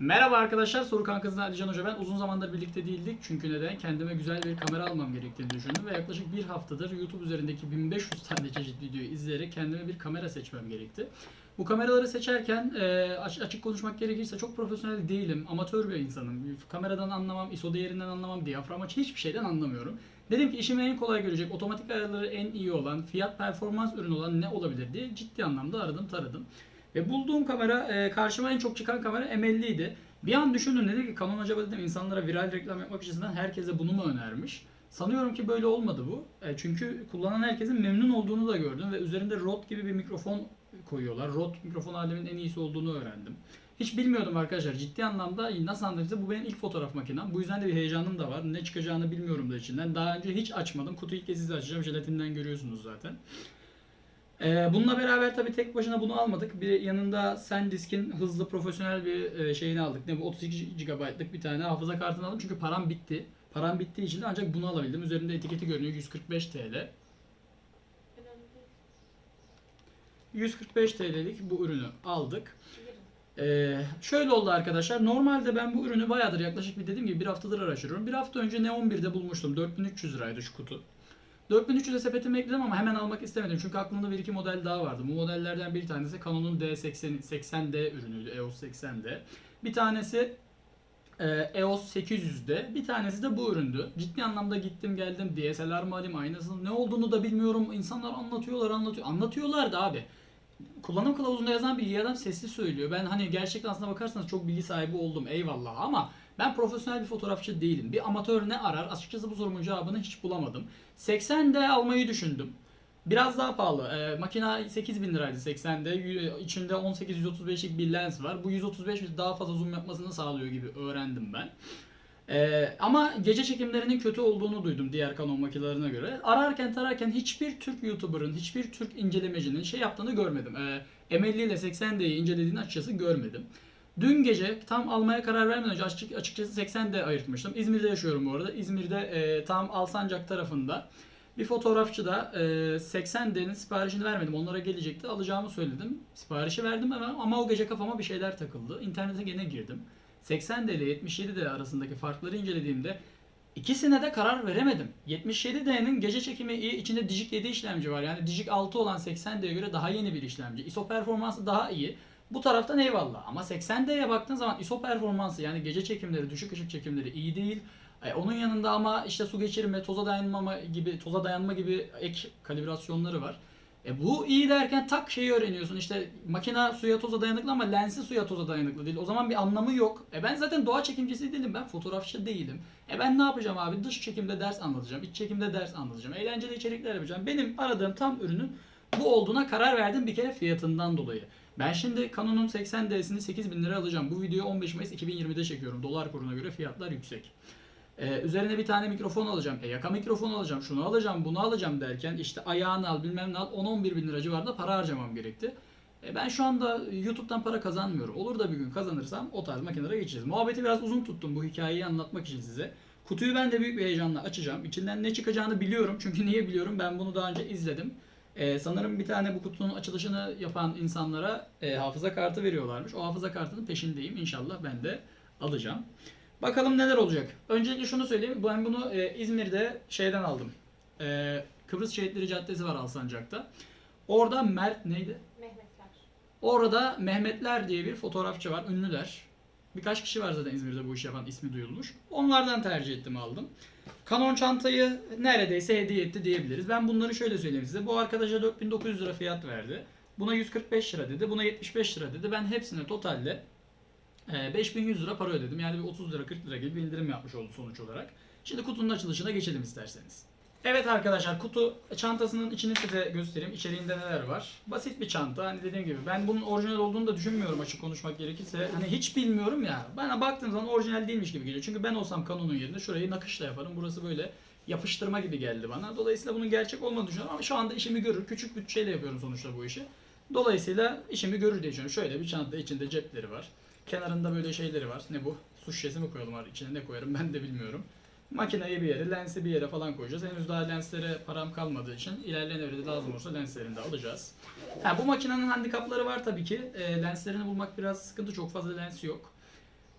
Merhaba arkadaşlar, Soru Kankası'ndan Alican Hoca ben. Uzun zamandır birlikte değildik çünkü neden? Kendime güzel bir kamera almam gerektiğini düşündüm ve yaklaşık bir haftadır YouTube üzerindeki 1500 tane çeşit videoyu izleyerek kendime bir kamera seçmem gerekti. Bu kameraları seçerken e, aç- açık konuşmak gerekirse çok profesyonel değilim, amatör bir insanım. Kameradan anlamam, ISO değerinden anlamam, diyafram açı hiçbir şeyden anlamıyorum. Dedim ki işimi en kolay görecek, otomatik ayarları en iyi olan, fiyat performans ürünü olan ne olabilir diye ciddi anlamda aradım taradım. Ve bulduğum kamera e, karşıma en çok çıkan kamera M50 idi. Bir an düşündüm dedim ki Canon acaba dedim insanlara viral reklam yapmak açısından herkese bunu mu önermiş? Sanıyorum ki böyle olmadı bu. E, çünkü kullanan herkesin memnun olduğunu da gördüm ve üzerinde Rode gibi bir mikrofon koyuyorlar. Rode mikrofon alemin en iyisi olduğunu öğrendim. Hiç bilmiyordum arkadaşlar. Ciddi anlamda nasıl anladıysa bu benim ilk fotoğraf makinem. Bu yüzden de bir heyecanım da var. Ne çıkacağını bilmiyorum da içinden. Daha önce hiç açmadım. Kutuyu ilk kez size açacağım. Jelatinden görüyorsunuz zaten. Ee, bununla beraber tabii tek başına bunu almadık. Bir yanında SanDisk'in hızlı profesyonel bir e, şeyini aldık. Ne bu 32 GB'lık bir tane hafıza kartını aldım çünkü param bitti. Param bittiği için de ancak bunu alabildim. Üzerinde etiketi görünüyor 145 TL. 145 TL'lik bu ürünü aldık. Ee, şöyle oldu arkadaşlar. Normalde ben bu ürünü bayağıdır yaklaşık bir dediğim gibi bir haftadır araştırıyorum. Bir hafta önce Neon 1'de bulmuştum. 4300 liraydı şu kutu. 4300'e sepetime ekledim ama hemen almak istemedim. Çünkü aklımda bir iki model daha vardı. Bu modellerden bir tanesi Canon'un D80 80D ürünüydü. EOS 80D. Bir tanesi e, EOS 800'de. Bir tanesi de bu üründü. Ciddi anlamda gittim geldim. DSLR mı alayım aynasının ne olduğunu da bilmiyorum. İnsanlar anlatıyorlar anlatıyor. Anlatıyorlar da abi. Kullanım kılavuzunda yazan bilgi adam sesli söylüyor. Ben hani gerçekten aslına bakarsanız çok bilgi sahibi oldum eyvallah ama ben profesyonel bir fotoğrafçı değilim. Bir amatör ne arar? Açıkçası bu sorumun cevabını hiç bulamadım. 80D almayı düşündüm. Biraz daha pahalı. Ee, makina 8000 liraydı 80'de. Y- İçinde 18-135'lik bir lens var. Bu 135 daha fazla zoom yapmasını sağlıyor gibi öğrendim ben. Ee, ama gece çekimlerinin kötü olduğunu duydum diğer Canon makinelerine göre. Ararken tararken hiçbir Türk YouTuber'ın, hiçbir Türk incelemecinin şey yaptığını görmedim. Ee, M50 ile 80D'yi incelediğini açıkçası görmedim. Dün gece tam almaya karar vermeden önce açık, açıkçası 80D ayırtmıştım. İzmir'de yaşıyorum bu arada. İzmir'de e, tam Alsancak tarafında bir fotoğrafçı da e, 80D'nin siparişini vermedim. Onlara gelecekti. Alacağımı söyledim. Siparişi verdim ama, ama o gece kafama bir şeyler takıldı. İnternete gene girdim. 80D ile 77D arasındaki farkları incelediğimde ikisine de karar veremedim. 77D'nin gece çekimi iyi. içinde Digic 7 işlemci var. Yani Digic 6 olan 80D'ye göre daha yeni bir işlemci. ISO performansı daha iyi. Bu taraftan eyvallah. Ama 80D'ye baktığın zaman ISO performansı yani gece çekimleri, düşük ışık çekimleri iyi değil. E, onun yanında ama işte su geçirme, toza dayanmama gibi, toza dayanma gibi ek kalibrasyonları var. E bu iyi derken tak şeyi öğreniyorsun. İşte makina suya toza dayanıklı ama lensi suya toza dayanıklı değil. O zaman bir anlamı yok. E ben zaten doğa çekimcisi değilim. Ben fotoğrafçı değilim. E ben ne yapacağım abi? Dış çekimde ders anlatacağım. iç çekimde ders anlatacağım. Eğlenceli içerikler yapacağım. Benim aradığım tam ürünün bu olduğuna karar verdim bir kere fiyatından dolayı. Ben şimdi Canon'un 80D'sini 8000 lira alacağım. Bu videoyu 15 Mayıs 2020'de çekiyorum. Dolar kuruna göre fiyatlar yüksek. Ee, üzerine bir tane mikrofon alacağım. E yaka mikrofon alacağım. Şunu alacağım, bunu alacağım derken işte ayağını al bilmem ne al 10-11 bin lira civarında para harcamam gerekti. E ben şu anda YouTube'dan para kazanmıyorum. Olur da bir gün kazanırsam o tarz makinelere geçeceğiz. Muhabbeti biraz uzun tuttum bu hikayeyi anlatmak için size. Kutuyu ben de büyük bir heyecanla açacağım. İçinden ne çıkacağını biliyorum. Çünkü niye biliyorum? Ben bunu daha önce izledim. Ee, sanırım bir tane bu kutunun açılışını yapan insanlara e, hafıza kartı veriyorlarmış. O hafıza kartının peşindeyim. İnşallah ben de alacağım. Bakalım neler olacak. Öncelikle şunu söyleyeyim. Ben bunu e, İzmir'de şeyden aldım. E, Kıbrıs Şehitleri Caddesi var Alsancak'ta. Orada Mert neydi? Mehmetler. Orada Mehmetler diye bir fotoğrafçı var. Ünlüler. Birkaç kişi var zaten İzmir'de bu işi yapan ismi duyulmuş. Onlardan tercih ettim aldım. Canon çantayı neredeyse hediye etti diyebiliriz. Ben bunları şöyle söyleyeyim size. Bu arkadaşa 4900 lira fiyat verdi. Buna 145 lira dedi. Buna 75 lira dedi. Ben hepsine totalde e, 5100 lira para ödedim. Yani bir 30 lira 40 lira gibi bir indirim yapmış oldu sonuç olarak. Şimdi kutunun açılışına geçelim isterseniz. Evet arkadaşlar kutu çantasının içini size göstereyim. İçeriğinde neler var. Basit bir çanta. Hani dediğim gibi ben bunun orijinal olduğunu da düşünmüyorum açık konuşmak gerekirse. Hani hiç bilmiyorum ya. Bana baktığım zaman orijinal değilmiş gibi geliyor. Çünkü ben olsam Canon'un yerinde şurayı nakışla yaparım. Burası böyle yapıştırma gibi geldi bana. Dolayısıyla bunun gerçek olmadığını düşünüyorum ama şu anda işimi görür. Küçük bütçeyle yapıyorum sonuçta bu işi. Dolayısıyla işimi görür diye düşünüyorum. Şöyle bir çanta içinde cepleri var. Kenarında böyle şeyleri var. Ne bu? Su şişesi mi koyalım içine ne koyarım ben de bilmiyorum. Makineyi bir yere, lensi bir yere falan koyacağız. Henüz daha lenslere param kalmadığı için ilerleyen evrede lazım olursa lenslerini de alacağız. Ha, bu makinenin handikapları var tabii ki. E, lenslerini bulmak biraz sıkıntı. Çok fazla lens yok.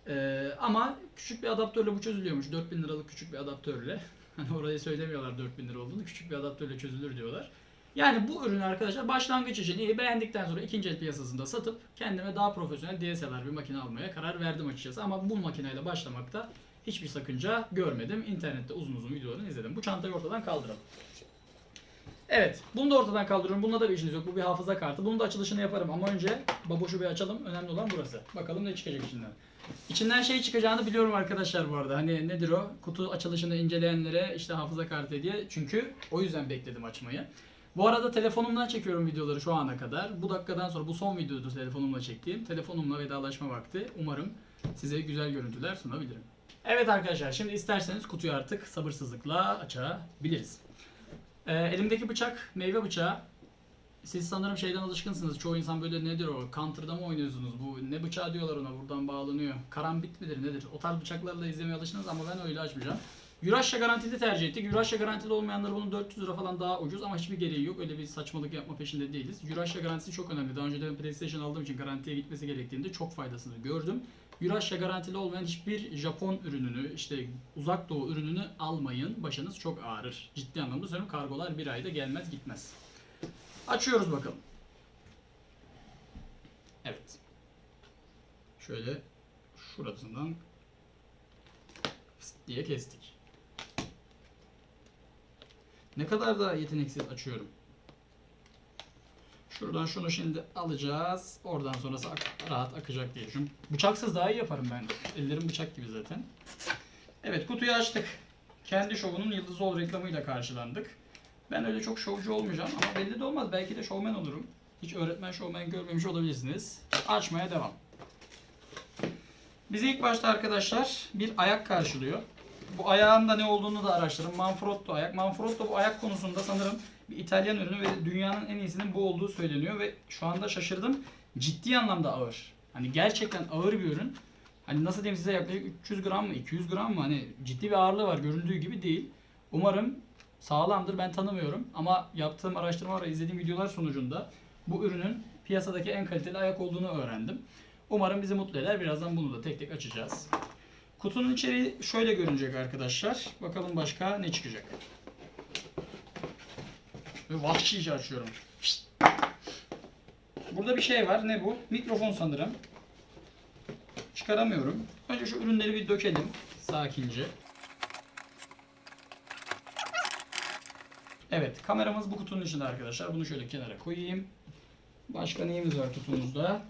Ee, ama küçük bir adaptörle bu çözülüyormuş. 4000 liralık küçük bir adaptörle. Hani orayı söylemiyorlar 4000 lira olduğunu. Küçük bir adaptörle çözülür diyorlar. Yani bu ürünü arkadaşlar başlangıç için iyi beğendikten sonra ikinci el piyasasında satıp kendime daha profesyonel DSLR bir makine almaya karar verdim açıkçası. Ama bu makineyle başlamakta hiçbir sakınca görmedim. İnternette uzun uzun videolarını izledim. Bu çantayı ortadan kaldıralım. Evet, bunu da ortadan kaldırıyorum. Bununla da bir işiniz yok. Bu bir hafıza kartı. Bunun da açılışını yaparım ama önce baboşu bir açalım. Önemli olan burası. Bakalım ne çıkacak içinden. İçinden şey çıkacağını biliyorum arkadaşlar bu arada. Hani nedir o? Kutu açılışını inceleyenlere işte hafıza kartı hediye. Çünkü o yüzden bekledim açmayı. Bu arada telefonumdan çekiyorum videoları şu ana kadar. Bu dakikadan sonra bu son videodur telefonumla çektiğim. Telefonumla vedalaşma vakti. Umarım size güzel görüntüler sunabilirim. Evet arkadaşlar şimdi isterseniz kutuyu artık sabırsızlıkla açabiliriz. Ee, elimdeki bıçak meyve bıçağı. Siz sanırım şeyden alışkınsınız. Çoğu insan böyle nedir o? Counter'da mı oynuyorsunuz? Bu ne bıçağı diyorlar ona buradan bağlanıyor. Karambit midir nedir? O tarz bıçaklarla izlemeye alıştınız ama ben öyle açmayacağım. Yuraşya garantili tercih ettik. Yuraşya garantili olmayanlar bunun 400 lira falan daha ucuz ama hiçbir gereği yok. Öyle bir saçmalık yapma peşinde değiliz. Yuraşya garantisi çok önemli. Daha önce de PlayStation aldığım için garantiye gitmesi gerektiğinde çok faydasını gördüm. Yuraşya garantili olmayan hiçbir Japon ürününü, işte uzak doğu ürününü almayın. Başınız çok ağrır. Ciddi anlamda söylüyorum. Kargolar bir ayda gelmez gitmez. Açıyoruz bakalım. Evet. Şöyle şurasından diye kestik. Ne kadar da yeteneksiz açıyorum. Şuradan şunu şimdi alacağız. Oradan sonrası ak- rahat akacak diye düşünüyorum. Bıçaksız daha iyi yaparım ben. Ellerim bıçak gibi zaten. Evet kutuyu açtık. Kendi şovunun Yıldız Ol reklamıyla karşılandık. Ben öyle çok şovcu olmayacağım ama belli de olmaz. Belki de şovmen olurum. Hiç öğretmen şovmen görmemiş olabilirsiniz. Açmaya devam. Bizi ilk başta arkadaşlar bir ayak karşılıyor. Bu ayağın da ne olduğunu da araştırın. Manfrotto ayak. Manfrotto bu ayak konusunda sanırım bir İtalyan ürünü ve dünyanın en iyisinin bu olduğu söyleniyor ve şu anda şaşırdım. Ciddi anlamda ağır. Hani gerçekten ağır bir ürün. Hani nasıl diyeyim size yaklaşık 300 gram mı 200 gram mı hani ciddi bir ağırlığı var göründüğü gibi değil. Umarım sağlamdır ben tanımıyorum ama yaptığım araştırma ve izlediğim videolar sonucunda bu ürünün piyasadaki en kaliteli ayak olduğunu öğrendim. Umarım bizi mutlu eder. Birazdan bunu da tek tek açacağız. Kutunun içeriği şöyle görünecek arkadaşlar. Bakalım başka ne çıkacak. Vahşice açıyorum. Burada bir şey var. Ne bu? Mikrofon sanırım. Çıkaramıyorum. Önce şu ürünleri bir dökelim. Sakince. Evet, kameramız bu kutunun içinde arkadaşlar. Bunu şöyle kenara koyayım. Başka neyimiz var kutumuzda?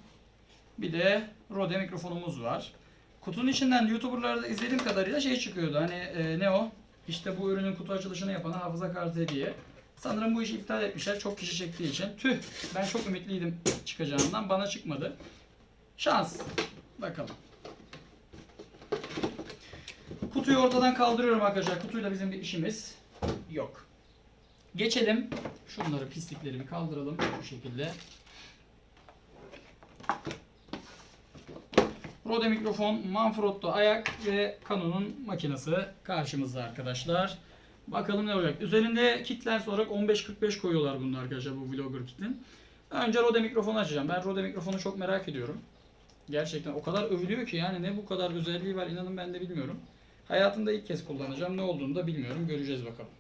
Bir de Rode mikrofonumuz var. Kutunun içinden YouTuber'larda izlediğim kadarıyla şey çıkıyordu. Hani e, ne o? İşte bu ürünün kutu açılışını yapana hafıza kartı hediye. Sanırım bu işi iptal etmişler. Çok kişi çektiği için. Tüh. Ben çok ümitliydim çıkacağından. Bana çıkmadı. Şans. Bakalım. Kutuyu ortadan kaldırıyorum arkadaşlar. Kutuyla bizim bir işimiz yok. Geçelim. Şunları pislikleri bir kaldıralım bu şekilde. Rode mikrofon, Manfrotto ayak ve Canon'un makinesi karşımızda arkadaşlar. Bakalım ne olacak. Üzerinde kit lens olarak 15-45 koyuyorlar bunlar arkadaşlar bu vlogger kitin. Önce Rode mikrofonu açacağım. Ben Rode mikrofonu çok merak ediyorum. Gerçekten o kadar övülüyor ki yani ne bu kadar özelliği var inanın ben de bilmiyorum. Hayatımda ilk kez kullanacağım. Ne olduğunu da bilmiyorum. Göreceğiz bakalım.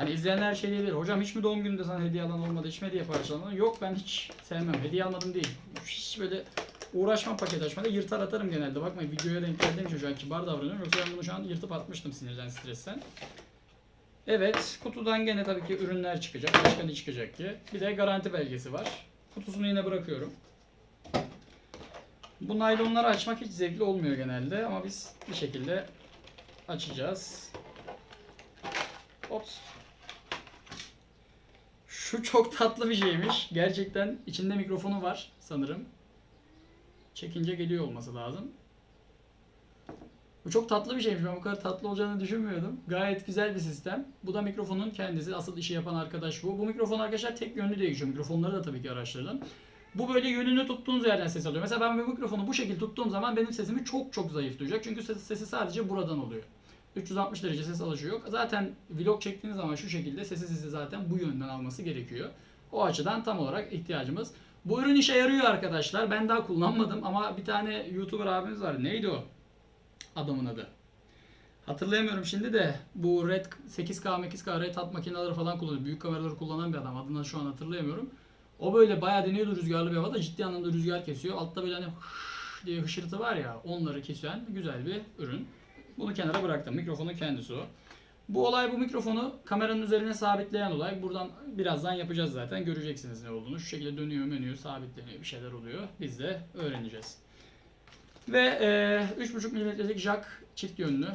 Hani izleyenler şey diyebilir. Hocam hiç mi doğum gününde sana hediye alan olmadı? Hiç mi hediye parçalanan? Yok ben hiç sevmem. Hediye almadım değil. Hiç böyle uğraşmam paket açmada. Yırtar atarım genelde. Bakmayın videoya denk geldiğim için şu an kibar davranıyorum. Yoksa ben bunu şu an yırtıp atmıştım sinirden, stresten. Evet. Kutudan gene tabii ki ürünler çıkacak. Başka ne çıkacak ki? Bir de garanti belgesi var. Kutusunu yine bırakıyorum. Bu naylonları açmak hiç zevkli olmuyor genelde ama biz bir şekilde açacağız. Ops. Şu çok tatlı bir şeymiş. Gerçekten içinde mikrofonu var sanırım. Çekince geliyor olması lazım. Bu çok tatlı bir şeymiş. Ben bu kadar tatlı olacağını düşünmüyordum. Gayet güzel bir sistem. Bu da mikrofonun kendisi. Asıl işi yapan arkadaş bu. Bu mikrofon arkadaşlar tek yönlü değişiyor. Mikrofonları da tabii ki araştırdım. Bu böyle yönünü tuttuğunuz yerden ses alıyor. Mesela ben bu mikrofonu bu şekilde tuttuğum zaman benim sesimi çok çok zayıf duyacak. Çünkü ses, sesi sadece buradan oluyor. 360 derece ses alışı yok. Zaten vlog çektiğiniz zaman şu şekilde sesi sizi zaten bu yönden alması gerekiyor. O açıdan tam olarak ihtiyacımız. Bu ürün işe yarıyor arkadaşlar. Ben daha kullanmadım ama bir tane YouTuber abimiz var. Neydi o? Adamın adı. Hatırlayamıyorum şimdi de bu Red 8K, 8K Red Hat makineleri falan kullanıyor. Büyük kameraları kullanan bir adam. Adını şu an hatırlayamıyorum. O böyle bayağı deniyordu rüzgarlı bir havada. Ciddi anlamda rüzgar kesiyor. Altta böyle hani diye hışırtı var ya onları kesen güzel bir ürün. Bunu kenara bıraktım. Mikrofonun kendisi o. Bu olay bu mikrofonu kameranın üzerine sabitleyen olay. Buradan birazdan yapacağız zaten. Göreceksiniz ne olduğunu. Şu şekilde dönüyor, menüyor, sabitleniyor. Bir şeyler oluyor. Biz de öğreneceğiz. Ve e, 3.5 mm'lik jack çift yönlü.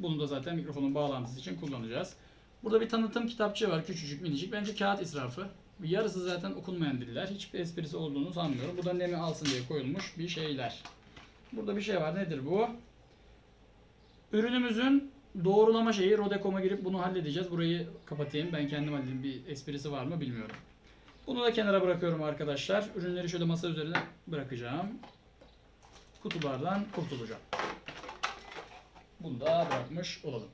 Bunu da zaten mikrofonun bağlantısı için kullanacağız. Burada bir tanıtım kitapçığı var. Küçücük minicik. Bence kağıt israfı. Yarısı zaten okunmayan diller. Hiçbir esprisi olduğunu sanmıyorum. Bu da nemi alsın diye koyulmuş bir şeyler. Burada bir şey var. Nedir bu? Ürünümüzün doğrulama şeyi Rodecom'a girip bunu halledeceğiz. Burayı kapatayım. Ben kendim halledeyim. Bir esprisi var mı bilmiyorum. Bunu da kenara bırakıyorum arkadaşlar. Ürünleri şöyle masa üzerine bırakacağım. Kutulardan kurtulacağım. Bunu da bırakmış olalım.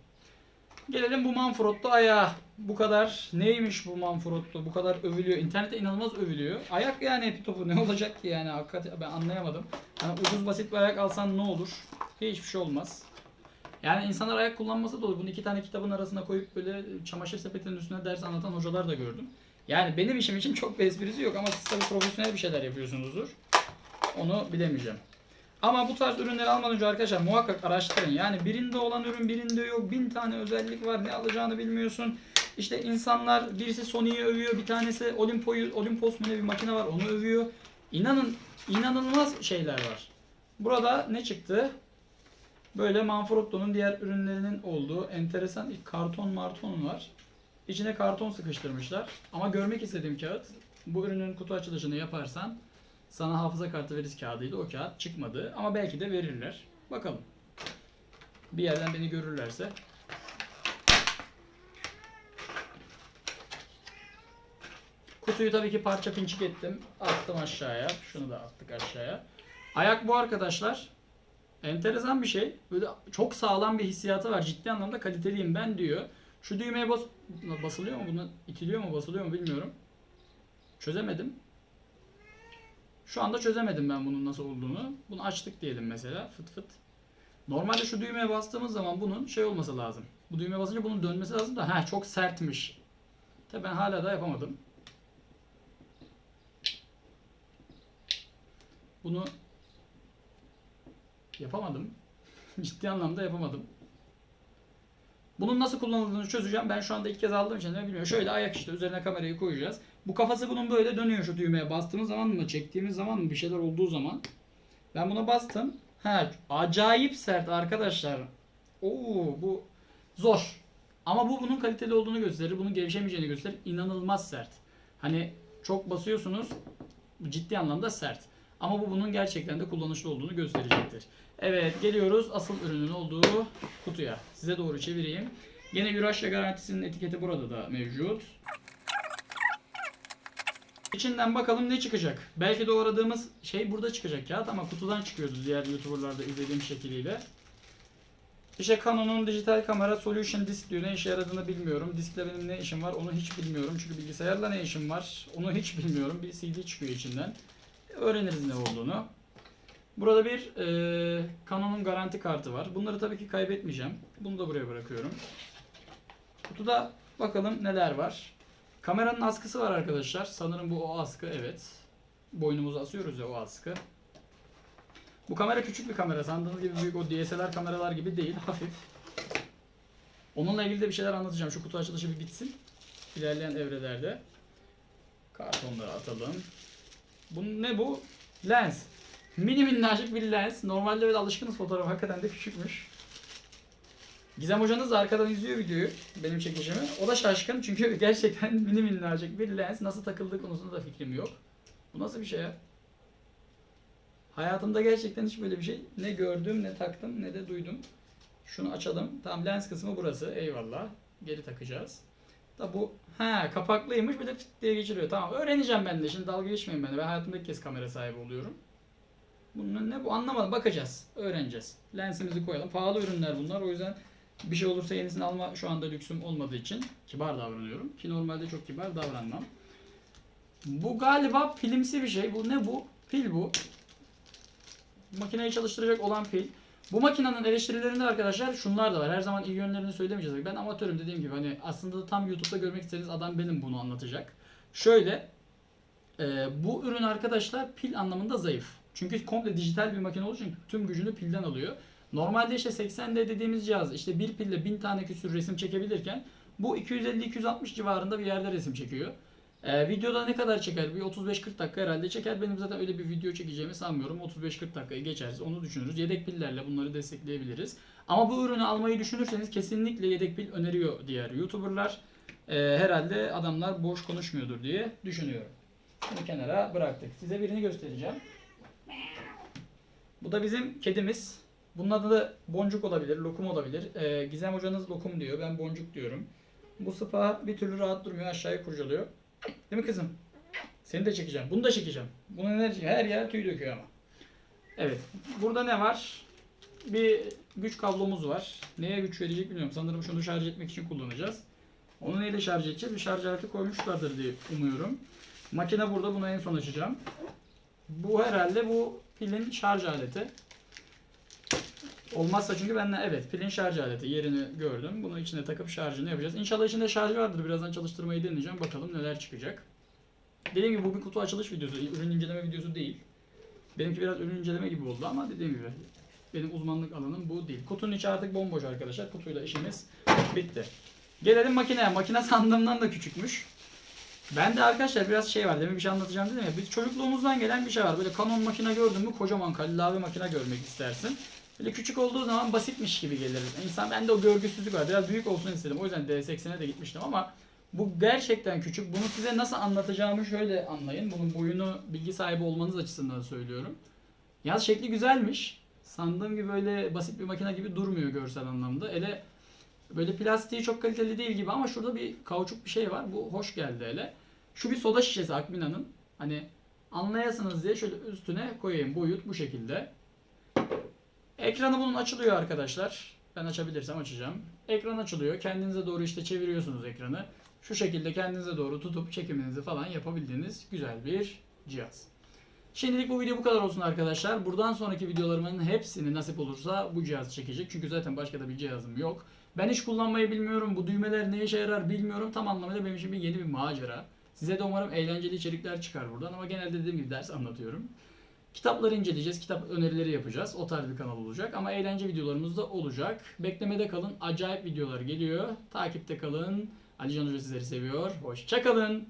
Gelelim bu Manfrotto ayağa. Bu kadar neymiş bu Manfrotto? Bu kadar övülüyor. İnternette inanılmaz övülüyor. Ayak yani epitopu ne olacak ki yani hakikaten ben anlayamadım. Yani ucuz basit bir ayak alsan ne olur? Hiçbir şey olmaz. Yani insanlar ayak kullanması da olur. Bunu iki tane kitabın arasına koyup böyle çamaşır sepetinin üstüne ders anlatan hocalar da gördüm. Yani benim işim için çok bir esprisi yok ama siz tabii profesyonel bir şeyler yapıyorsunuzdur. Onu bilemeyeceğim. Ama bu tarz ürünleri almadan önce arkadaşlar muhakkak araştırın. Yani birinde olan ürün birinde yok. Bin tane özellik var. Ne alacağını bilmiyorsun. İşte insanlar birisi Sony'yi övüyor. Bir tanesi Olimpo'yu, Olympus mu ne bir makine var onu övüyor. İnanın inanılmaz şeyler var. Burada ne çıktı? Böyle Manfrotto'nun diğer ürünlerinin olduğu enteresan bir karton marton var. İçine karton sıkıştırmışlar. Ama görmek istediğim kağıt bu ürünün kutu açılışını yaparsan sana hafıza kartı veririz kağıdıydı. O kağıt çıkmadı ama belki de verirler. Bakalım. Bir yerden beni görürlerse. Kutuyu tabii ki parça pinçik ettim. Attım aşağıya. Şunu da attık aşağıya. Ayak bu arkadaşlar. Enteresan bir şey. Böyle çok sağlam bir hissiyatı var. Ciddi anlamda kaliteliyim ben diyor. Şu düğmeye bas basılıyor mu? Bunu itiliyor mu, basılıyor mu bilmiyorum. Çözemedim. Şu anda çözemedim ben bunun nasıl olduğunu. Bunu açtık diyelim mesela. Fıt fıt. Normalde şu düğmeye bastığımız zaman bunun şey olması lazım. Bu düğmeye basınca bunun dönmesi lazım da ha çok sertmiş. Tabi ben hala da yapamadım. Bunu yapamadım. Ciddi anlamda yapamadım. Bunun nasıl kullanıldığını çözeceğim. Ben şu anda ilk kez aldığım için bilmiyorum. Şöyle ayak işte üzerine kamerayı koyacağız. Bu kafası bunun böyle dönüyor şu düğmeye bastığımız zaman mı, çektiğimiz zaman mı bir şeyler olduğu zaman. Ben buna bastım. Ha, acayip sert arkadaşlar. Oo bu zor. Ama bu bunun kaliteli olduğunu gösterir. Bunun gevşemeyeceğini gösterir. İnanılmaz sert. Hani çok basıyorsunuz ciddi anlamda sert. Ama bu bunun gerçekten de kullanışlı olduğunu gösterecektir. Evet geliyoruz asıl ürünün olduğu kutuya. Size doğru çevireyim. Yine Eurasia garantisinin etiketi burada da mevcut. İçinden bakalım ne çıkacak. Belki de aradığımız şey burada çıkacak kağıt ama kutudan çıkıyordu diğer YouTuber'larda izlediğim şekliyle. İşte Canon'un dijital kamera Solution Disk diyor. Ne işe yaradığını bilmiyorum. Diskle benim ne işim var onu hiç bilmiyorum. Çünkü bilgisayarla ne işim var onu hiç bilmiyorum. Bir CD çıkıyor içinden. Öğreniriz ne olduğunu. Burada bir e, Canon'un garanti kartı var. Bunları tabii ki kaybetmeyeceğim. Bunu da buraya bırakıyorum. Kutuda bakalım neler var. Kameranın askısı var arkadaşlar. Sanırım bu o askı evet. Boynumuza asıyoruz ya o askı. Bu kamera küçük bir kamera. Sandığınız gibi büyük o DSLR kameralar gibi değil. Hafif. Onunla ilgili de bir şeyler anlatacağım. Şu kutu açılışı bir bitsin. İlerleyen evrelerde. Kartonları atalım. Bu ne bu? Lens. Mini minnacık bir lens. Normalde böyle alışkınız fotoğraf hakikaten de küçükmüş. Gizem hocanız da arkadan izliyor videoyu, benim çekişimi. O da şaşkın çünkü gerçekten mini minnacık bir lens nasıl takıldığı konusunda da fikrim yok. Bu nasıl bir şey ya? Hayatımda gerçekten hiç böyle bir şey ne gördüm, ne taktım, ne de duydum. Şunu açalım. Tamam lens kısmı burası. Eyvallah. Geri takacağız. Da bu ha kapaklıymış bir de fit diye geçiriyor. Tamam öğreneceğim ben de. Şimdi dalga geçmeyin beni. Ben hayatımda ilk kez kamera sahibi oluyorum. Bunun ne bu anlamadım. Bakacağız. Öğreneceğiz. Lensimizi koyalım. Pahalı ürünler bunlar. O yüzden bir şey olursa yenisini alma şu anda lüksüm olmadığı için kibar davranıyorum. Ki normalde çok kibar davranmam. Bu galiba pilimsi bir şey. Bu ne bu? Pil bu. Makineyi çalıştıracak olan pil. Bu makinenin eleştirilerinde arkadaşlar şunlar da var. Her zaman iyi yönlerini söylemeyeceğiz. Ben amatörüm dediğim gibi hani aslında tam YouTube'da görmek istediğiniz adam benim bunu anlatacak. Şöyle e, bu ürün arkadaşlar pil anlamında zayıf. Çünkü komple dijital bir makine olduğu için tüm gücünü pilden alıyor. Normalde işte 80D dediğimiz cihaz işte bir pille 1000 tane küsür resim çekebilirken bu 250-260 civarında bir yerde resim çekiyor. Ee, videoda ne kadar çeker? Bir 35-40 dakika herhalde çeker. Benim zaten öyle bir video çekeceğimi sanmıyorum. 35-40 dakikayı geçeriz. Onu düşünürüz. Yedek pillerle bunları destekleyebiliriz. Ama bu ürünü almayı düşünürseniz kesinlikle yedek pil öneriyor diğer YouTuber'lar. Ee, herhalde adamlar boş konuşmuyordur diye düşünüyorum. Bunu kenara bıraktık. Size birini göstereceğim. Bu da bizim kedimiz. Bunun adı da boncuk olabilir, lokum olabilir. Ee, Gizem hocanız lokum diyor, ben boncuk diyorum. Bu sıpa bir türlü rahat durmuyor, aşağıya kurcalıyor. Değil mi kızım? Seni de çekeceğim. Bunu da çekeceğim. Bunun enerji her yer tüy döküyor ama. Evet. Burada ne var? Bir güç kablomuz var. Neye güç verecek bilmiyorum. Sanırım şunu şarj etmek için kullanacağız. Onu neyle şarj edeceğiz? Bir şarj aleti koymuşlardır diye umuyorum. Makine burada. Bunu en son açacağım. Bu herhalde bu pilin şarj aleti. Olmazsa çünkü ben de evet pilin şarj aleti yerini gördüm. Bunu içine takıp şarjını yapacağız. İnşallah içinde şarj vardır. Birazdan çalıştırmayı deneyeceğim. Bakalım neler çıkacak. Dediğim gibi bu bir kutu açılış videosu. Ürün inceleme videosu değil. Benimki biraz ürün inceleme gibi oldu ama dediğim gibi benim uzmanlık alanım bu değil. Kutunun içi artık bomboş arkadaşlar. Kutuyla işimiz bitti. Gelelim makineye. Makine sandığımdan da küçükmüş. Ben de arkadaşlar biraz şey var demin bir şey anlatacağım dedim ya. Biz çocukluğumuzdan gelen bir şey var. Böyle Canon makine gördün mü kocaman kallavi makine görmek istersin. Böyle küçük olduğu zaman basitmiş gibi gelir. İnsan bende o görgüsüzlük var. Biraz büyük olsun istedim. O yüzden D80'e de gitmiştim ama bu gerçekten küçük. Bunu size nasıl anlatacağımı şöyle anlayın. Bunun boyunu bilgi sahibi olmanız açısından söylüyorum. Yaz şekli güzelmiş. Sandığım gibi böyle basit bir makine gibi durmuyor görsel anlamda. Ele böyle plastiği çok kaliteli değil gibi ama şurada bir kauçuk bir şey var. Bu hoş geldi hele. Şu bir soda şişesi Akmina'nın. Hani anlayasınız diye şöyle üstüne koyayım. Boyut bu şekilde. Ekranı bunun açılıyor arkadaşlar. Ben açabilirsem açacağım. Ekran açılıyor. Kendinize doğru işte çeviriyorsunuz ekranı. Şu şekilde kendinize doğru tutup çekiminizi falan yapabildiğiniz güzel bir cihaz. Şimdilik bu video bu kadar olsun arkadaşlar. Buradan sonraki videolarımın hepsini nasip olursa bu cihaz çekecek. Çünkü zaten başka da bir cihazım yok. Ben hiç kullanmayı bilmiyorum. Bu düğmeler ne işe yarar bilmiyorum. Tam anlamıyla benim için bir yeni bir macera. Size de umarım eğlenceli içerikler çıkar buradan ama genelde dediğim gibi ders anlatıyorum. Kitapları inceleyeceğiz, kitap önerileri yapacağız. O tarz bir kanal olacak ama eğlence videolarımız da olacak. Beklemede kalın, acayip videolar geliyor. Takipte kalın. Ali Can Hoca sizleri seviyor. Hoşçakalın.